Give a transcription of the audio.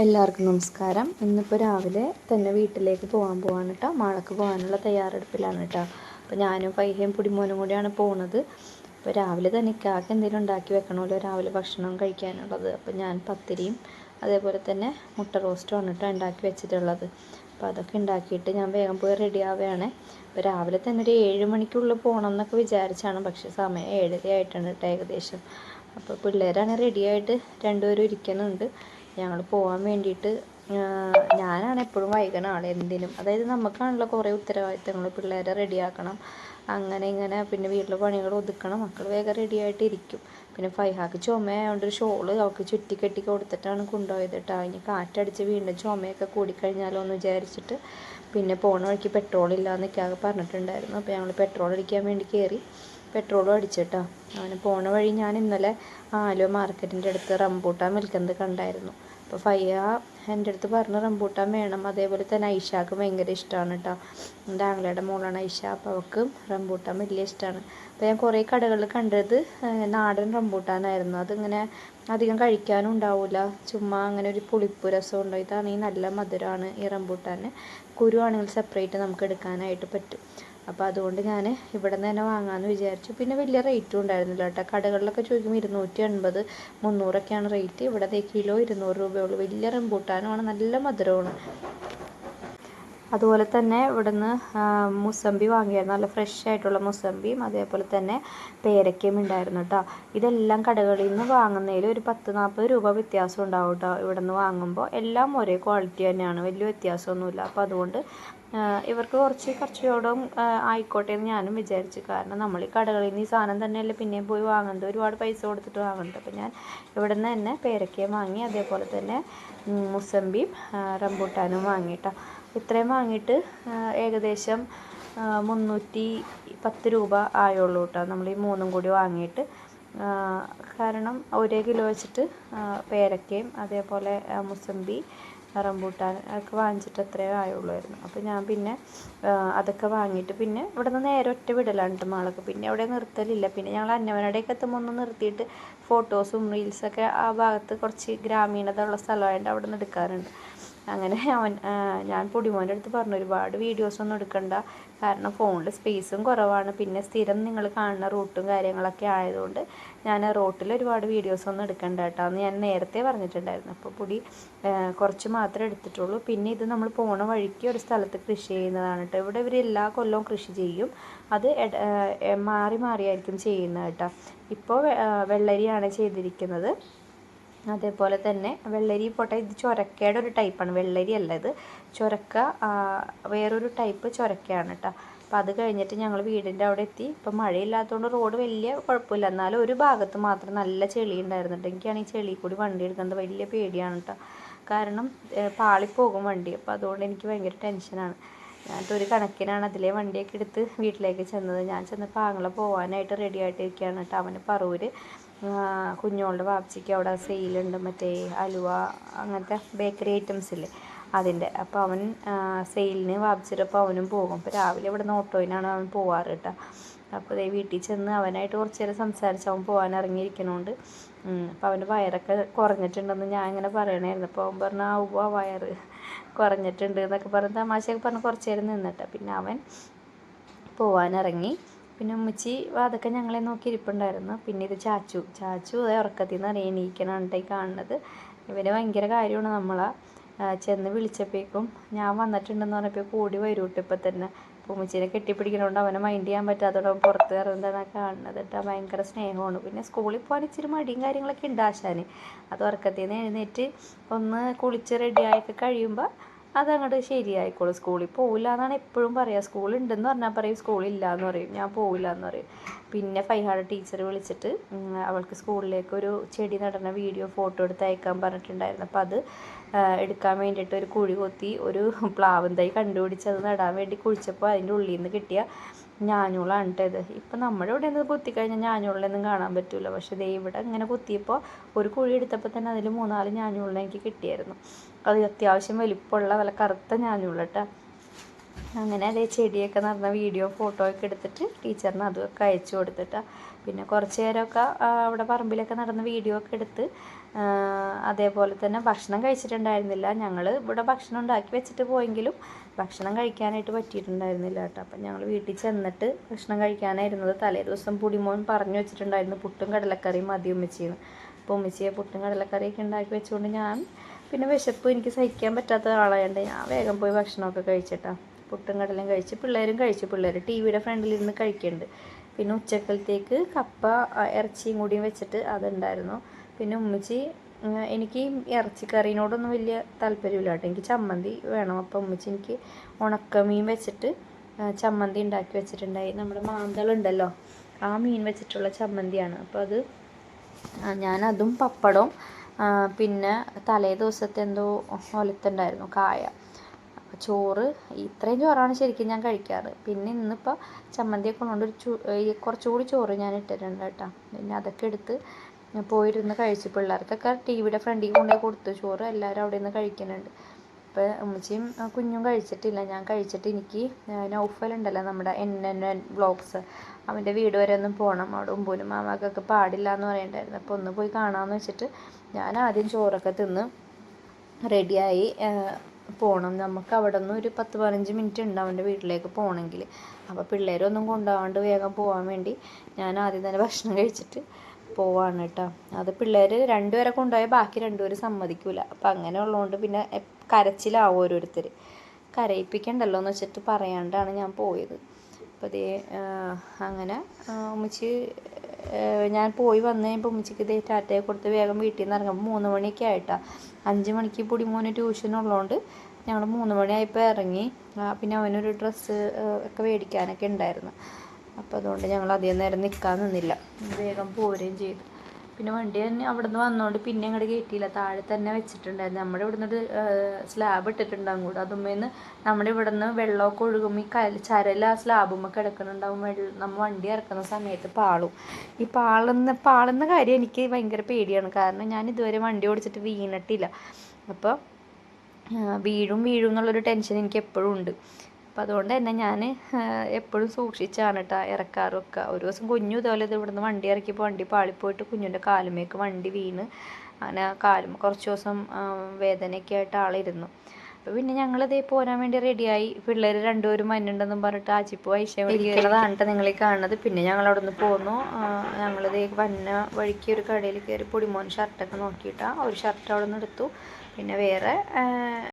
എല്ലാവർക്കും നമസ്കാരം. ഇന്നിപ്പോൾ രാവിലെ തന്നെ വീട്ടിലേക്ക് പോകാൻ പോവാണ് കേട്ടോ മാളക്ക് പോകാനുള്ള തയ്യാറെടുപ്പിലാണ് കേട്ടോ അപ്പോൾ ഞാനും ഫൈഹയും പുടിമോനും കൂടിയാണ് പോണത്. അപ്പോൾ രാവിലെ തന്നെ ഇക്കാക്ക് എന്തെങ്കിലും ഉണ്ടാക്കി വെക്കണമല്ലോ. രാവിലെ ഭക്ഷണം കഴിക്കാനുള്ളത്. അപ്പോൾ ഞാൻ പത്തിരിയും അതേപോലെ തന്നെ മുട്ട റോസ്റ്റുമാണ് കേട്ടോ ഉണ്ടാക്കി വെച്ചിട്ടുള്ളത്. അപ്പോൾ അതൊക്കെ ഉണ്ടാക്കിയിട്ട് ഞാൻ വേഗം പോയി റെഡി ആവുകയാണ്. അപ്പോൾ രാവിലെ തന്നെ ഒരു ഏഴ് മണിക്കുള്ളിൽ പോകണം എന്നൊക്കെ വിചാരിച്ചാണ്. പക്ഷേ സമയം ഏഴര ആയിട്ടാണ് കേട്ടോ ഏകദേശം. അപ്പോൾ പിള്ളേരാണ് റെഡിയായിട്ട് രണ്ടുപേരും ഇരിക്കുന്നുണ്ട്. ഞങ്ങൾ പോകാൻ വേണ്ടിയിട്ട് ഞാനാണ് എപ്പോഴും വൈകുന്ന ആൾ എന്തിനും. അതായത് നമുക്കാണല്ലോ കുറേ ഉത്തരവാദിത്തങ്ങൾ പിള്ളേരെ റെഡിയാക്കണം അങ്ങനെ ഇങ്ങനെ പിന്നെ വീട്ടിലെ പണികൾ ഒതുക്കണം മക്കൾ വേഗം റെഡി ആയിട്ട് ഇരിക്കും. പിന്നെ ഫൈഹാക്ക് ചുമയായതുകൊണ്ട് ഒരു ഷോൾ അവൾക്ക് ചുറ്റി കെട്ടി കൊടുത്തിട്ടാണ് കൊണ്ടുപോയത് കേട്ടോ. ഇനി കാറ്റടിച്ച് വീണ്ടും ചുമയൊക്കെ കൂടിക്കഴിഞ്ഞാലോ എന്ന് വിചാരിച്ചിട്ട് പിന്നെ പോണ വഴിക്ക് പെട്രോൾ ഇല്ല എന്നൊക്കെ പറഞ്ഞിട്ടുണ്ടായിരുന്നു. അപ്പോൾ ഞങ്ങൾ പെട്രോൾ അടിക്കാൻ വേണ്ടി കയറി പെട്രോളും അടിച്ചിട്ടോ. അങ്ങനെ പോണ വഴി ഞാൻ ഇന്നലെ ആലുവ മാർക്കറ്റിന്റെ അടുത്ത് റംബൂട്ടാൻ വിൽക്കുന്നത് കണ്ടായിരുന്നു. അപ്പോൾ ഫയ്യ എന്റെ അടുത്ത് പറഞ്ഞു റംബൂട്ടാൻ വേണം. അതേപോലെ തന്നെ ഐഷാക്ക് ഭയങ്കര ഇഷ്ടമാണ് കേട്ടോ. എന്റെ ആങ്ങളയുടെ മോളാണ് ഐഷ. അപ്പോൾ അവൾക്ക് റംബൂട്ടാൻ വലിയ ഇഷ്ടമാണ് അപ്പോൾ ഞാൻ കുറേ കടകളിൽ കണ്ടത് നാടൻ റംബൂട്ടാനായിരുന്നു. അതിങ്ങനെ അധികം കഴിക്കാനും ഉണ്ടാവില്ല ചുമ്മാ അങ്ങനെ ഒരു പുളിപ്പ് രസം ഉണ്ടോ? ഇതാണെങ്കിൽ നല്ല മധുരമാണ് ഈ റംബൂട്ടാന്. കുരുവാണെങ്കിൽ സെപ്പറേറ്റ് നമുക്ക് എടുക്കാനായിട്ട് പറ്റും. അപ്പോൾ അതുകൊണ്ട് ഞാൻ ഇവിടെ നിന്ന് തന്നെ വാങ്ങാമെന്ന് വിചാരിച്ചു. പിന്നെ വലിയ റേറ്റും ഉണ്ടായിരുന്നില്ല കേട്ടോ. കടകളിലൊക്കെ ചോദിക്കുമ്പോൾ ഇരുന്നൂറ്റി എൺപത് മുന്നൂറൊക്കെയാണ് റേറ്റ് ഇവിടെ കിലോ ഇരുന്നൂറ് രൂപയുള്ളൂ. വലിയ റംബൂട്ടാനുമാണ്. നല്ല മധുരമാണ്. അതുപോലെ തന്നെ ഇവിടുന്ന് മുസമ്പി വാങ്ങിയായിരുന്നു. നല്ല ഫ്രഷ് ആയിട്ടുള്ള മുസമ്പിയും അതേപോലെ തന്നെ പേരക്കയും ഉണ്ടായിരുന്നു കേട്ടോ. ഇതെല്ലാം കടകളിൽ നിന്ന് വാങ്ങുന്നതിൽ ഒരു പത്ത് നാൽപ്പത് രൂപ വ്യത്യാസം ഉണ്ടാവും കേട്ടോ. ഇവിടെ നിന്ന് വാങ്ങുമ്പോൾ എല്ലാം ഒരേ ക്വാളിറ്റി തന്നെയാണ്. വലിയ വ്യത്യാസമൊന്നുമില്ല. അപ്പോൾ അതുകൊണ്ട് ഇവർക്ക് കുറച്ച് കുറച്ചുകൂടും ആയിക്കോട്ടെ എന്ന് ഞാനും വിചാരിച്ചു. കാരണം നമ്മൾ ഈ കടകളിൽ നിന്ന് ഈ സാധനം തന്നെയല്ലേ പിന്നെയും പോയി വാങ്ങുന്നത്. ഒരുപാട് പൈസ കൊടുത്തിട്ട് വാങ്ങുന്നത് അപ്പോൾ ഞാൻ ഇവിടെ നിന്ന് തന്നെ പേരക്കയും വാങ്ങി അതേപോലെ തന്നെ മുസമ്പിയും റംബൂട്ടാനും വാങ്ങിയിട്ടോ ഇത്രയും വാങ്ങിയിട്ട് ഏകദേശം മുന്നൂറ്റി പത്ത് രൂപ ആയുള്ളൂ കേട്ടോ. നമ്മൾ ഈ മൂന്നും കൂടി വാങ്ങിയിട്ട് കാരണം ഒരേ കിലോ വെച്ചിട്ട് പേരക്കയും അതേപോലെ മുസമ്പി റംബൂട്ടാൻ ഒക്കെ വാങ്ങിച്ചിട്ട് അത്രേ ആയുള്ളായിരുന്നു. അപ്പോൾ ഞാൻ പിന്നെ അതൊക്കെ വാങ്ങിയിട്ട് പിന്നെ ഇവിടെ നിന്ന് നേരെ ഒറ്റ വിടലാണ് മാളൊക്കെ. പിന്നെ അവിടെ നിർത്തലില്ല. പിന്നെ ഞങ്ങൾ അന്നവനടേക്ക് എത്തുമ്പോൾ ഒന്ന് നിർത്തിയിട്ട് ഫോട്ടോസും റീൽസൊക്കെ ആ ഭാഗത്ത് കുറച്ച് ഗ്രാമീണത ഉള്ള സ്ഥലമായതുകൊണ്ട് അവിടെ നിന്ന് എടുക്കാറുണ്ട്. അങ്ങനെ അവൻ ഞാൻ പൊടിമോന്റെ അടുത്ത് പറഞ്ഞു ഒരുപാട് വീഡിയോസ് ഒന്നും എടുക്കണ്ട. കാരണം ഫോണിൽ സ്പേസും കുറവാണ്. പിന്നെ സ്ഥിരം നിങ്ങൾ കാണുന്ന റൂട്ടും കാര്യങ്ങളൊക്കെ ആയതുകൊണ്ട് ഞാൻ റോട്ടിൽ ഒരുപാട് വീഡിയോസ് ഒന്നും എടുക്കണ്ട കേട്ടോ എന്ന് ഞാൻ നേരത്തെ പറഞ്ഞിട്ടുണ്ടായിരുന്നു. അപ്പോൾ പൊടി കുറച്ച് മാത്രമേ എടുത്തിട്ടുള്ളൂ. പിന്നെ ഇത് നമ്മൾ പോണ വഴിക്ക് ഒരു സ്ഥലത്ത് കൃഷി ചെയ്യുന്നതാണ് കേട്ടോ ഇവിടെ ഇവർ എല്ലാ കൊല്ലവും കൃഷി ചെയ്യും. അത് മാറി മാറിയായിരിക്കും ചെയ്യുന്നത് കേട്ടോ ഇപ്പോൾ വെള്ളരിയാണ് ചെയ്തിരിക്കുന്നത്. അതേപോലെ തന്നെ വെള്ളരി പോട്ടെ ഇത് ചൊരക്കയുടെ ഒരു ടൈപ്പാണ് വെള്ളരി അല്ല ഇത്. ചൊരക്ക വേറൊരു ടൈപ്പ് ചൊരക്കയാണ് കേട്ടോ അപ്പോൾ അത് കഴിഞ്ഞിട്ട് ഞങ്ങൾ വീടിന്റെ അവിടെ എത്തി. ഇപ്പം മഴയില്ലാത്തതുകൊണ്ട് റോഡ് വലിയ കുഴപ്പമില്ല എന്നാലും ഒരു ഭാഗത്ത് മാത്രം നല്ല ചെളി ഉണ്ടായിരുന്നുണ്ട് എനിക്കാണ് ഈ ചെളി കൂടി വണ്ടി എടുക്കുന്നത് വലിയ പേടിയാണ് കേട്ടോ കാരണം പാളിപ്പോകും വണ്ടി. അപ്പോൾ അതുകൊണ്ട് എനിക്ക് ഭയങ്കര ടെൻഷനാണ് ഞാനിട്ട് ഒരു കണക്കിനാണ് അതിലെ വണ്ടിയൊക്കെ എടുത്ത് വീട്ടിലേക്ക് ചെന്നത്. ഞാൻ ചെന്നപ്പോൾ ആങ്ങളെ പോകാനായിട്ട് റെഡി ആയിട്ടിരിക്കുകയാണ് കേട്ടോ. അവന് പറവൂര് കുഞ്ഞോളുടെ വാപ്പച്ചിക്ക് അവിടെ സെയിലുണ്ട് മറ്റേ അലുവ അങ്ങനത്തെ ബേക്കറി ഐറ്റംസ് ഇല്ലേ? അതിന്റെ. അപ്പോൾ അവൻ സെയിലിന് വാപ്പിച്ചിട്ടപ്പോൾ അവനും പോകും. അപ്പോൾ രാവിലെ ഇവിടെ നിന്ന് ഓട്ടോയിനാണ് അവൻ പോവാറ് കേട്ടോ. അപ്പോൾ ദേ വീട്ടിൽ ചെന്ന് അവനായിട്ട് കുറച്ച് നേരം സംസാരിച്ച് അവൻ പോകാൻ ഇറങ്ങിയിരിക്കണോണ്ട് അപ്പോൾ അവന്റെ വയറൊക്കെ കുറഞ്ഞിട്ടുണ്ടെന്ന് ഞാൻ ഇങ്ങനെ പറയണമായിരുന്നു അപ്പോൾ അവൻ പറഞ്ഞു ആ വയറ്. കുറഞ്ഞിട്ടുണ്ട് എന്നൊക്കെ പറഞ്ഞ് തമാശയൊക്കെ പറഞ്ഞ് കുറച്ച് നേരം നിന്നിട്ട്. പിന്നെ അവൻ പോവാനിറങ്ങി. പിന്നെ ഉമ്മച്ചി അതൊക്കെ ഞങ്ങളെ നോക്കി ഇരിപ്പുണ്ടായിരുന്നു. പിന്നെ ഇത് ചാച്ചു. ചാച്ചു അതേ ഉറക്കത്തിൽ നിന്ന് എണീക്കണാണ് കാണുന്നത്. ഇവന് ഭയങ്കര കാര്യമാണ് നമ്മളാ ചെന്ന് വിളിച്ചപ്പോഴേക്കും ഞാൻ വന്നിട്ടുണ്ടെന്ന് പറഞ്ഞപ്പോൾ കൂടി വരൂട്ട് ഇപ്പം തന്നെ ഉമ്മച്ചീനെ കെട്ടിപ്പിടിക്കണോണ്ട് അവനെ മൈൻഡ് ചെയ്യാൻ പറ്റാത്തതുകൊണ്ട് അവൻ പുറത്ത് കയറുന്നതാണ് കാണുന്നത് കേട്ടോ. ഭയങ്കര സ്നേഹമാണ്. പിന്നെ സ്കൂളിൽ പോകാൻ ഇച്ചിരി മടിയും കാര്യങ്ങളൊക്കെ ഉണ്ട് ആശാന്. അത് ഉറക്കത്തിൽ നിന്ന് എഴുന്നേറ്റ് ഒന്ന് കുളിച്ച് റെഡിയായൊക്കെ കഴിയുമ്പോൾ അതങ്ങോട്ട് ശരിയായിക്കോളും. സ്കൂളിൽ പോവില്ല എന്നാണ് എപ്പോഴും പറയുക സ്കൂളുണ്ടെന്ന് പറഞ്ഞാൽ പറയും സ്കൂളില്ല എന്ന് പറയും. ഞാൻ പോവില്ല എന്ന് പറയും. പിന്നെ ഫൈഹാഡ് ടീച്ചർ വിളിച്ചിട്ട് അവൾക്ക് സ്കൂളിലേക്ക് ഒരു ചെടി നടന്ന വീഡിയോ ഫോട്ടോ എടുത്ത് അയക്കാൻ പറഞ്ഞിട്ടുണ്ടായിരുന്നു. അപ്പോൾ അത് എടുക്കാൻ വേണ്ടിയിട്ട് ഒരു കുഴി കൊത്തി ഒരു പ്ലാവും തൈ കണ്ടുപിടിച്ച് അത് നടാൻ വേണ്ടി കുഴിച്ചപ്പോൾ അതിന്റെ ഉള്ളിൽ നിന്ന് കിട്ടിയ ഞാഞ്ഞൂളാണ് കേട്ടോ ഇത് ഇപ്പം നമ്മുടെ ഇവിടെ നിന്ന് കുത്തിക്കഴിഞ്ഞാൽ ഞാഞ്ഞൂളിനൊന്നും കാണാൻ പറ്റില്ല പക്ഷേ ദേ ഇവിടെ ഇങ്ങനെ കുത്തിയപ്പോൾ ഒരു കുഴി എടുത്തപ്പോൾ തന്നെ അതിൽ മൂന്നാൽ ഞാഞ്ഞൂളിനെ എനിക്ക് കിട്ടിയായിരുന്നു. അത് അത്യാവശ്യം വലിപ്പമുള്ള നല്ല കറുത്ത ഞാഞ്ഞൂള അങ്ങനെ അതേ ചെടിയൊക്കെ നടന്ന വീഡിയോ ഫോട്ടോ ഒക്കെ എടുത്തിട്ട് ടീച്ചറിന് അതൊക്കെ അയച്ചു കൊടുത്തിട്ടാ. പിന്നെ കുറച്ച് നേരമൊക്കെ അവിടെ പറമ്പിലൊക്കെ നടന്ന വീഡിയോ ഒക്കെ എടുത്ത് അതേപോലെ തന്നെ ഭക്ഷണം കഴിച്ചിട്ടുണ്ടായിരുന്നില്ല. ഞങ്ങൾ ഇവിടെ ഭക്ഷണം ഉണ്ടാക്കി വെച്ചിട്ട് പോയെങ്കിലും ഭക്ഷണം കഴിക്കാനായിട്ട് പറ്റിയിട്ടുണ്ടായിരുന്നില്ല കേട്ടോ. അപ്പം ഞങ്ങൾ വീട്ടിൽ ചെന്നിട്ട് ഭക്ഷണം കഴിക്കാനായിരുന്നത് തലേ ദിവസം പുടിമോൻ പറഞ്ഞു വെച്ചിട്ടുണ്ടായിരുന്നു പുട്ടും കടലക്കറിയും മതി ഉമ്മച്ചിന്ന്. അപ്പോൾ ഉമ്മച്ചിയെ പുട്ടും കടലക്കറിയൊക്കെ ഉണ്ടാക്കി വെച്ചുകൊണ്ട് ഞാൻ പിന്നെ വിശപ്പ് എനിക്ക് സഹിക്കാൻ പറ്റാത്ത ആളായതുകൊണ്ട് ഞാൻ വേഗം പോയി ഭക്ഷണമൊക്കെ കഴിച്ചിട്ടാ. പുട്ടും കടലും കഴിച്ച് പിള്ളേരും കഴിച്ചു. പിള്ളേർ ടി വിയുടെ ഫ്രണ്ടിലിരുന്ന് കഴിക്കുന്നുണ്ട് പിന്നെ ഉച്ചക്കലത്തേക്ക് കപ്പ ഇറച്ചിയും കൂടിയും വെച്ചിട്ട് അതുണ്ടായിരുന്നു. പിന്നെ ഉമ്മച്ചി എനിക്ക് ഇറച്ചിക്കറീനോടൊന്നും വലിയ താല്പര്യമില്ല കേട്ടോ. എനിക്ക് ചമ്മന്തി വേണം. അപ്പം ഉമ്മച്ചി എനിക്ക് ഉണക്കമീൻ വെച്ചിട്ട് ചമ്മന്തി ഉണ്ടാക്കി വെച്ചിട്ടുണ്ടായി. നമ്മുടെ മാന്തളുണ്ടല്ലോ ആ മീൻ വെച്ചിട്ടുള്ള ചമ്മന്തിയാണ്. അപ്പോൾ അത് ഞാനതും പപ്പടവും പിന്നെ തലേ ദിവസത്തെ എന്തോ ഒലത്തുണ്ടായിരുന്നു കായ. ചോറ് ഇത്രയും ചോറാണ് ശരിക്കും ഞാൻ കഴിക്കാറ്. പിന്നെ ഇന്നിപ്പോൾ ചമ്മന്തിയൊക്കെ ഉള്ളതുകൊണ്ട് ഒരു ചു കുറച്ചുകൂടി ചോറ് ഞാൻ ഇട്ടിട്ടുണ്ട് കേട്ടോ. പിന്നെ അതൊക്കെ എടുത്ത് പോയിരുന്ന് കഴിച്ചു. പിള്ളേർക്കൊക്കെ ടി വിയുടെ ഫ്രണ്ടിൽ കൊണ്ടുപോയി കൊടുത്തു. ചോറ് എല്ലാവരും അവിടെ നിന്ന് കഴിക്കുന്നുണ്ട്. അപ്പോൾ ഉമ്മച്ചിയും കുഞ്ഞും കഴിച്ചിട്ടില്ല. ഞാൻ കഴിച്ചിട്ട് എനിക്ക് നൗഫലുണ്ടല്ലോ നമ്മുടെ എൻ എൻ എൻ ബ്ലോഗ്സ്. അവന്റെ വീട് വരെ ഒന്ന് പോകണം അവിടെ ഉമ്പൂനും മാമാക്കൊക്കെ പാടില്ല എന്ന് പറയണ്ടായിരുന്നു. അപ്പോൾ ഒന്ന് പോയി കാണാമെന്ന് വെച്ചിട്ട് ഞാൻ ആദ്യം ചോറൊക്കെ തിന്ന് റെഡിയായി പോകണം നമുക്ക് അവിടെ നിന്ന് ഒരു പത്ത് പതിനഞ്ച് മിനിറ്റ് ഉണ്ട് അവന്റെ വീട്ടിലേക്ക് പോകണമെങ്കിൽ. അപ്പോൾ പിള്ളേരൊന്നും കൊണ്ടുപോകാണ്ട് വേഗം പോകാൻ വേണ്ടി ഞാൻ ആദ്യം തന്നെ ഭക്ഷണം കഴിച്ചിട്ട് പോവാണ് കേട്ടോ. അത് പിള്ളേർ രണ്ടുപേരെ കൊണ്ടുപോയാൽ ബാക്കി രണ്ടുപേരും സമ്മതിക്കൂല. അപ്പം അങ്ങനെ ഉള്ളതുകൊണ്ട് പിന്നെ കരച്ചിലാവും ഓരോരുത്തർ കരയിപ്പിക്കണ്ടല്ലോ എന്ന് വെച്ചിട്ട് പറയാണ്ടാണ് ഞാൻ പോയത്. അപ്പോൾ ഇതേ അങ്ങനെ ഉമ്മച്ച് ഞാൻ പോയി വന്ന് കഴിയുമ്പോൾ ഉമ്മച്ചിക്ക് ഇതേ ടാറ്റയെ കൊടുത്ത് വേഗം വീട്ടിൽ നിന്ന് ഇറങ്ങുമ്പോൾ മൂന്ന് മണിയൊക്കെ ആയിട്ടാ. അഞ്ച് മണിക്ക് പൊടി മോന് ട്യൂഷൻ ഉള്ളതുകൊണ്ട് ഞങ്ങൾ മൂന്ന് മണിയായപ്പോൾ ഇറങ്ങി. പിന്നെ അവനൊരു ഡ്രസ്സ് ഒക്കെ മേടിക്കാനൊക്കെ ഉണ്ടായിരുന്നു അപ്പോൾ അതുകൊണ്ട് ഞങ്ങൾ അധികം നേരം നിൽക്കാൻ നിന്നില്ല. വേഗം പോരുകയും ചെയ്തു. പിന്നെ വണ്ടി തന്നെ അവിടെ നിന്ന് വന്നതുകൊണ്ട് പിന്നെ അങ്ങോട്ട് കയറ്റിയില്ല താഴെ തന്നെ വെച്ചിട്ടുണ്ടായിരുന്നു. നമ്മുടെ ഇവിടെ നിന്നൊരു സ്ലാബ് ഇട്ടിട്ടുണ്ടാകും കൂടെ അതുമ്മേന്ന് നമ്മുടെ ഇവിടെ നിന്ന് വെള്ളമൊക്കെ ഒഴുകും ഈ കല ചരൽ ആ സ്ലാബുമ്മ കിടക്കുന്നുണ്ടാവും. വെള്ളം നമ്മൾ വണ്ടി ഇറക്കുന്ന സമയത്ത് പാളും. ഈ പാളുന്ന പാളുന്ന കാര്യം എനിക്ക് ഭയങ്കര പേടിയാണ്. കാരണം ഞാൻ ഇതുവരെ വണ്ടി ഓടിച്ചിട്ട് വീണിട്ടില്ല. അപ്പോൾ വീഴും വീഴും എന്നുള്ളൊരു ടെൻഷൻ എനിക്ക് എപ്പോഴും ഉണ്ട്. അപ്പം അതുകൊണ്ട് തന്നെ ഞാൻ എപ്പോഴും സൂക്ഷിച്ചാണ് കേട്ടോ ഇറക്കാറൊക്കെ ഒരു ദിവസം കുഞ്ഞു ഇതുപോലെ ഇത് ഇവിടുന്ന് വണ്ടി ഇറക്കിയപ്പോൾ വണ്ടി പാളിപ്പോയിട്ട് കുഞ്ഞിന്റെ കാലുമേക്ക് വണ്ടി വീണ്. അങ്ങനെ കാലും കുറച്ച് ദിവസം വേദനയൊക്കെ ആയിട്ട് ആളിരുന്നു. അപ്പോൾ പിന്നെ ഞങ്ങളിതേ പോരാൻ വേണ്ടി റെഡിയായി. പിള്ളേർ രണ്ടുപേരും മഞ്ഞുണ്ടെന്നും പറഞ്ഞിട്ട് ആച്ചിപ്പ് വൈശ ഇരിക്കുന്നതാണ് കേട്ടോ നിങ്ങൾ കാണുന്നത്. പിന്നെ ഞങ്ങൾ അവിടെ നിന്ന് പോന്നു ഞങ്ങളിതേ വന്ന വഴിക്ക് ഒരു കടയിൽ കയറി പൊടിമോൻ ഷർട്ടൊക്കെ നോക്കിയിട്ടാണ് ഒരു ഷർട്ട് അവിടെ നിന്ന് എടുത്തു. പിന്നെ വേറെ